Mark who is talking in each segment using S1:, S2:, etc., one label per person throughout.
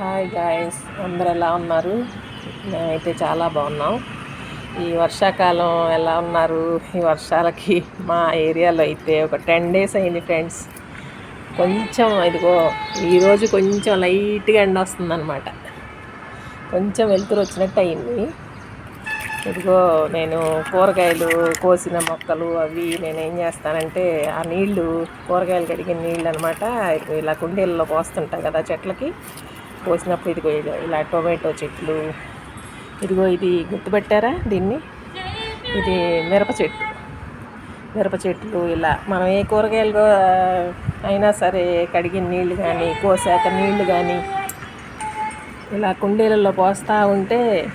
S1: Hi guys అందరు ఎలా ఉన్నారు? మేమైతే చాలా బాగున్నాం. ఈ వర్షాకాలం ఎలా ఉన్నారు? ఈ వర్షాలకి మా ఏరియాలో అయితే ఒక టెన్ డేస్ అయింది ఫ్రెండ్స్. కొంచెం ఇదిగో ఈరోజు కొంచెం లైట్గా ఎండ వస్తుందన్నమాట. కొంచెం వెలుతురు వచ్చినట్టు అయింది. ఇదిగో నేను కూరగాయలు కోసిన మొక్కలు అవి నేను ఏం చేస్తానంటే ఆ నీళ్ళు కూరగాయలు కడిగిన నీళ్ళు అనమాట ఇలా కుండీలలో పోస్తుంటాం కదా చెట్లకి. పోసినప్పుడు ఇదిగో ఇలా- ఇలా టొమాటో చెట్లు. ఇదిగో ఇది గుర్తుపెట్టారా దీన్ని? ఇది మిరప చెట్టు. మిరప చెట్లు ఇలా మనం ఏ కూరగాయలు అయినా సరే కడిగిన నీళ్ళు కానీ కోసాక నీళ్ళు కానీ ఇలా కుండీలలో పోస్తూ ఉంటే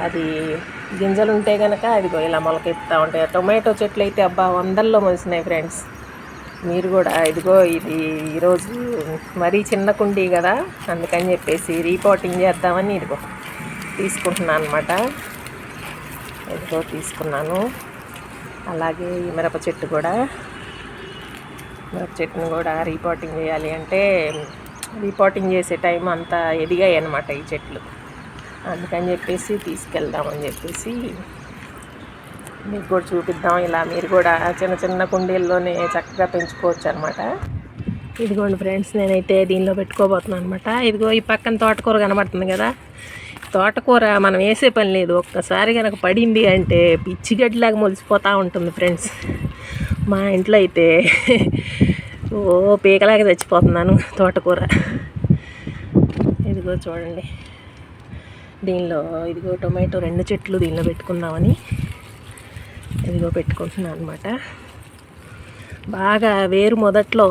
S1: అది గింజలు ఉంటే కనుక అదిగో ఇలా మొలకెత్తుతూ ఉంటాయి. టొమాటో చెట్లు అయితే అబ్బా వందల్లో మొలిసినాయి ఫ్రెండ్స్. మీరు కూడా ఇదిగో ఇది ఈరోజు మరీ చిన్న కుండీ కదా అందుకని చెప్పేసి రీపోటింగ్ చేద్దామని ఇదిగో తీసుకుంటున్నాను అనమాట ఇదిగో తీసుకున్నాను. అలాగే ఈ మిరప చెట్టు కూడా మిరప చెట్టును కూడా రీపోటింగ్ చేయాలి అంటే రీపోటింగ్ చేసే టైం అంతా ఎదిగాయి అనమాట ఈ చెట్లు. అందుకని చెప్పేసి తీసుకెళ్దామని చెప్పేసి మీకు కూడా చూపిద్దాం. ఇలా మీరు కూడా చిన్న చిన్న కుండీల్లోనే చక్కగా పెంచుకోవచ్చు అనమాట ఇదిగోండి ఫ్రెండ్స్ నేనైతే దీనిలో పెట్టుకోబోతున్నాను అనమాట ఇదిగో ఈ పక్కన తోటకూర కనబడుతుంది కదా. తోటకూర మనం వేసే పని లేదు. ఒక్కసారి కనుక పడింది అంటే పిచ్చి గడ్డిలాగా మొలిసిపోతూ ఉంటుంది ఫ్రెండ్స్. మా ఇంట్లో అయితే ఓ పీకలాగా చచ్చిపోతున్నాను తోటకూర. ఇదిగో చూడండి. దీనిలో ఇదిగో టొమాటో రెండు చెట్లు దీనిలో పెట్టుకుందామని. ఇదిగో పెట్టుకుంటున్నాను అనమాట బాగా వేరు మొదట్లో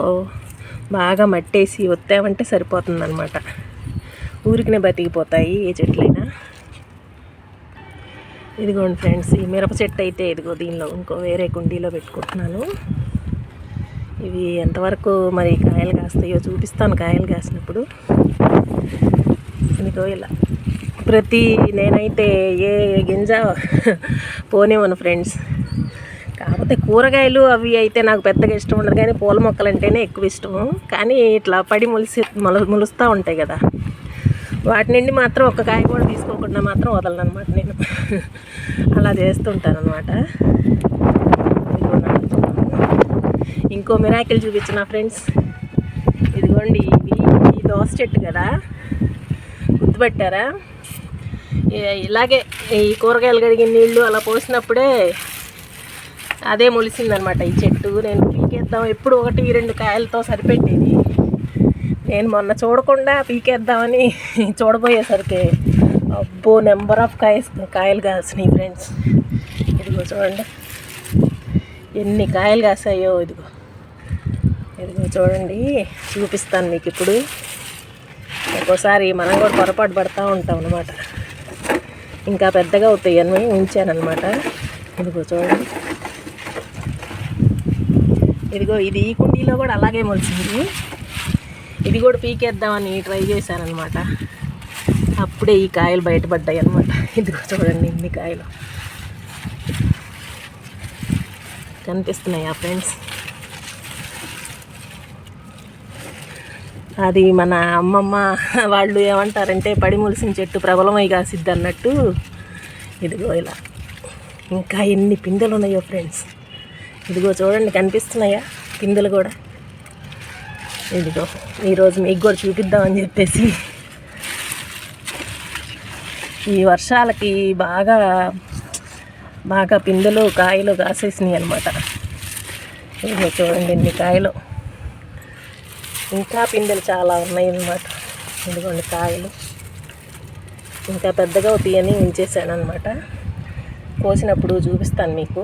S1: బాగా మట్టేసి ఒత్తామంటే సరిపోతుంది అనమాట ఊరికినే బతికిపోతాయి ఏ చెట్లైనా. ఇదిగోండి ఫ్రెండ్స్ ఈ మిరప చెట్టు అయితే ఇదిగో దీనిలో ఇంకో వేరే కుండీలో పెట్టుకుంటున్నాను. ఇవి ఎంతవరకు మరి కాయలు కాస్తాయో చూపిస్తాను కాయలు కాసినప్పుడు. ఇదిగో ఇలా. ప్రతి నేనైతే ఏ గింజ పోనేవను ఫ్రెండ్స్. కాకపోతే కూరగాయలు అవి అయితే నాకు పెద్దగా ఇష్టం ఉండదు. కానీ పూల మొక్కలు అంటేనే ఎక్కువ ఇష్టం కానీ ఇట్లా పడి మొలిసి మొల మొలుస్తూ ఉంటాయి కదా. వాటి నుండి మాత్రం ఒక కాయ కూడా తీసుకోకుండా మాత్రం వదలను అనమాట నేను. అలా చేస్తుంటాను అనమాట ఇంకో మిరాకిల్ చూపించిన ఫ్రెండ్స్. ఇదిగోండి ఇది ఈ దోస చెట్టు కదా. గుర్తుపెట్టారా? ఇలాగే ఈ కూరగాయలు కడిగిన నీళ్ళు అలా పోసినప్పుడే అదే మొలిసిందనమాట ఈ చెట్టు. నేను పీకేద్దాం. ఎప్పుడు ఒకటి రెండు కాయలతో సరిపెట్టేది. నేను మొన్న చూడకుండా పీకేద్దామని చూడబోయేసరికి అబ్బో నెంబర్ ఆఫ్ కాయ కాయలు కాసినాయి ఫ్రెండ్స్ ఇదిగో చూడండి. ఎన్ని కాయలు కాసాయో ఇదిగో. ఇదిగో చూడండి. చూపిస్తాను మీకు ఇప్పుడు. ఒక్కోసారి మనం కూడా పొరపాటు పడుతూ ఉంటాం అనమాట ఇంకా పెద్దగా అవుతాయి అని ఉంచానమాట ఇదిగో చూడండి. ఇదిగో ఇది ఈ కుండీలో కూడా అలాగే మొలిచింది ఇది కూడా పీకేద్దామని ట్రై చేశానమాట అప్పుడే ఈ కాయలు బయటపడ్డాయి అనమాట ఇదిగో చూడండి ఇన్ని కాయలు. కనిపిస్తున్నాయా ఫ్రెండ్స్? అది మన అమ్మమ్మ వాళ్ళు ఏమంటారంటే పడి ములిసిన చెట్టు ప్రబలమై కాసిద్ది అన్నట్టు ఇదిగో ఇలా. ఇంకా ఎన్ని పిందెలు ఉన్నాయో ఫ్రెండ్స్? ఇదిగో చూడండి కనిపిస్తున్నాయా? పిందెలు కూడా. ఇదిగో ఈరోజు మీకు కూడా చూపిద్దామని చెప్పేసి. ఈ వర్షాలకి బాగా బాగా పిందెలు కాయలు కాసేసినాయి అనమాట ఇదిగో చూడండి ఇన్ని కాయలు. ఇంకా పిందెలు చాలా ఉన్నాయి అన్నమాట. ఇదిగోండి కాయలు. ఇంకా పెద్దగా అవుతాయని ఉంచేసాను అనమాట కోసినప్పుడు చూపిస్తాను మీకు.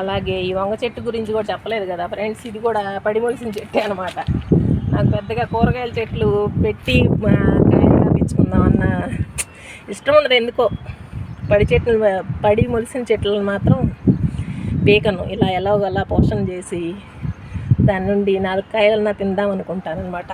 S1: అలాగే ఈ వంగ చెట్టు గురించి కూడా చెప్పలేదు కదా ఫ్రెండ్స్. ఇది కూడా పడిమొలిసిన చెట్టే అనమాట నాకు పెద్దగా కూరగాయల చెట్లు పెట్టి మా కాయలు కాపించుకుందామన్న ఇష్టం ఉండదు ఎందుకో. పడి చెట్లు పడి మొలిసిన చెట్లను మాత్రం పీకను. ఇలా ఎలాగోలా పోషణ చేసి దాని నుండి నాలుగు కాయలన్నా తిందాం అనుకుంటాను అనమాట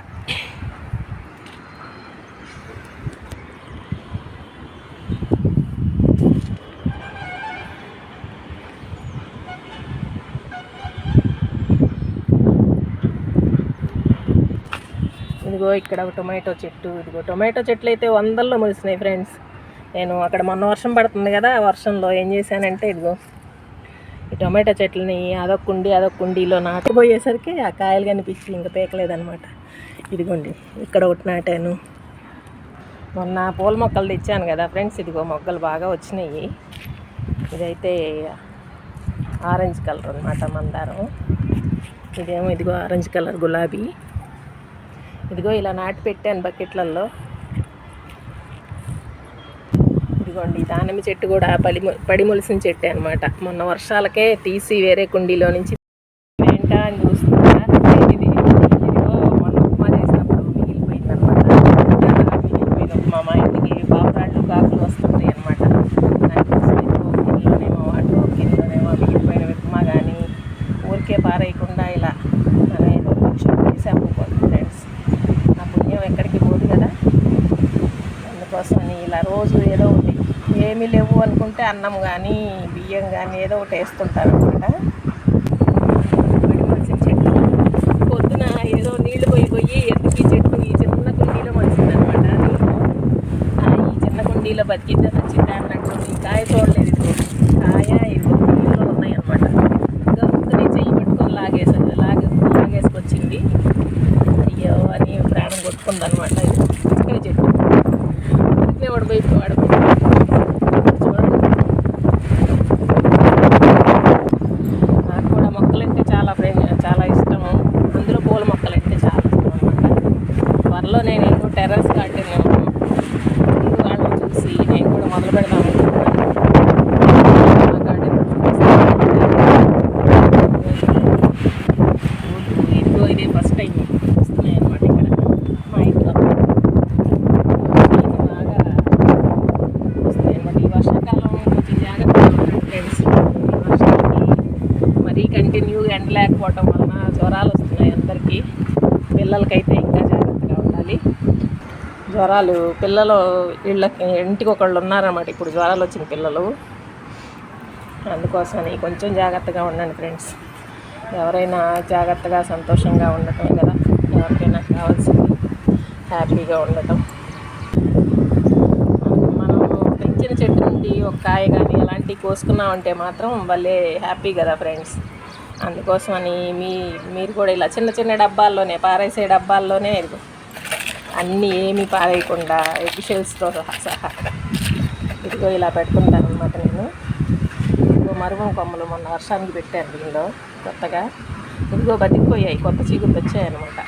S1: ఇదిగో ఇక్కడ ఒక టొమాటో చెట్టు ఇదిగో టొమాటో చెట్లు అయితే వందల్లో మొలిసినాయి ఫ్రెండ్స్. నేను అక్కడ మొన్న వర్షం పడుతుంది కదా ఆ వర్షంలో ఏం చేశానంటే ఇదిగో ఈ టొమాటో చెట్లని అదొక కుండి అదొక కుండీలో నాటుకుపోయేసరికి ఆ కాయలు కనిపించి ఇంకా పేకలేదనమాట ఇదిగోండి ఇక్కడ ఒకటి నాటాను. మొన్న పూల మొక్కలు తెచ్చాను కదా ఫ్రెండ్స్ ఇదిగో మొక్కలు బాగా వచ్చినాయి. ఇదైతే ఆరెంజ్ కలర్ అనమాట మందారం. ఇదేమో ఇదిగో ఆరెంజ్ కలర్ గులాబీ. ఇదిగో ఇలా నాటి పెట్టాను బకెట్లలో ఇదిగోండి దానిమ్మ చెట్టు కూడా పడి పడి మొలిసిన చెట్టు అనమాట మొన్న వర్షాలకే తీసి వేరే కుండీలో నుంచి ఏంటా అని చూస్తున్నా ఇది ఇదిగో మొన్న ఉప్మా చేసినప్పుడు మిగిలిపోయింది అనమాట మిగిలిపోయిన ఉప్మా మా ఇంటికి బాబురాళ్ళు కాకులు వస్తుంటాయి అనమాట దానికోసం ఇదిగో గిన్నెలోనేమో అటు గిన్నెలోనేమో మిగిలిపోయిన ఉప్మా కానీ ఊరికే పారేయకుండా ఇలా మనం ఏదో పక్షులు వేసాము ఫ్రెండ్స్ నా పుణ్యం ఎక్కడికి పోదు కదా అందుకోసమని ఇలా రోజు ఏదో ఒకటి. ఏమీ లేవు అనుకుంటే అన్నం కానీ బియ్యం కానీ ఏదో ఒకటి వేస్తుంటారు అనమాట చెట్టు పొద్దున ఏదో నీళ్ళు పోయి పోయి ఎత్తుకి చెట్టు ఈ చిన్న కుండీలో మలిసింది అనమాట ఈ చిన్న కుండీలో బతికిద్దా నచ్చిందా అన్నట్టు ఈ కాయ చూడలేదు ఇది కాయ ఇది నీళ్ళు ఉన్నాయి అనమాట గంతుని చెయ్యి పట్టుకొని లాగేసి లాగే లాగేసుకొచ్చింది అయ్యో అని ప్రాణం కొట్టుకుంది అనమాట ఇది చిన్న చెట్టు ఉరికినే వాడు బయట వాడు చూడండి నాకు కూడా మొక్కలంటే చాలా ప్రేమ చాలా ఇష్టము అందులో పూల మొక్కలంటే చాలా ఇష్టం అనమాట త్వరలో నేను టెర్రస్ గార్డెన్ ముందు వాళ్ళని చూసి నేను కూడా మొదలు పెడదాం అనుకుంటున్నాను. ఇదిగో ఇదే ఫస్ట్ టైం వస్తున్నాయి అనమాట ఇక్కడ మా ఇంట్లో బాగా వస్తాయి ఈ వర్షాకాలం కొంచెం జాగ్రత్తగా ఉండండి ఫ్రెండ్స్ ఈ వర్షానికి మరీ కంటిన్యూగా ఎండ లేకపోవటం వలన జ్వరాలు వస్తున్నాయి అందరికీ పిల్లలకైతే ఇంకా జ్వరాలు పిల్లలు వీళ్ళకి ఇంటికి ఒకళ్ళు ఉన్నారన్నమాట. ఇప్పుడు జ్వరాలు వచ్చిన పిల్లలు. అందుకోసమని కొంచెం జాగ్రత్తగా ఉండండి ఫ్రెండ్స్. ఎవరైనా జాగ్రత్తగా సంతోషంగా ఉండటమే కదా. ఎవరికైనా కావాల్సింది హ్యాపీగా ఉండటం. మనం పెంచిన చెట్టు నుండి ఒక కాయ కానీ అలాంటివి కోసుకున్నామంటే మాత్రం భలే హ్యాపీ కదా ఫ్రెండ్స్. అందుకోసమని మీ మీరు కూడా ఇలా చిన్న చిన్న డబ్బాల్లోనే పారేసే డబ్బాల్లోనే అన్నీ ఏమీ పారేయకుండా ఎఫిషియల్స్తో సహా ఇదిగో ఇలా పెట్టుకుంటాను అనమాట నేను. ఇదిగో మరువం కొమ్మలు మొన్న వర్షానికి పెట్టాను దీనిలో కొత్తగా. ఇదిగో బతికిపోయాయి కొత్త చీకులు వచ్చాయన్నమాట.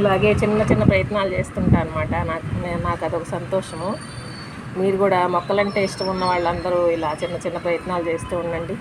S1: ఇలాగే చిన్న చిన్న ప్రయత్నాలు చేస్తుంటా అనమాట నాకు నాకు అదొక సంతోషము. మీరు కూడా మొక్కలంటే ఇష్టం ఉన్న వాళ్ళందరూ ఇలా చిన్న చిన్న ప్రయత్నాలు చేస్తూ ఉండండి.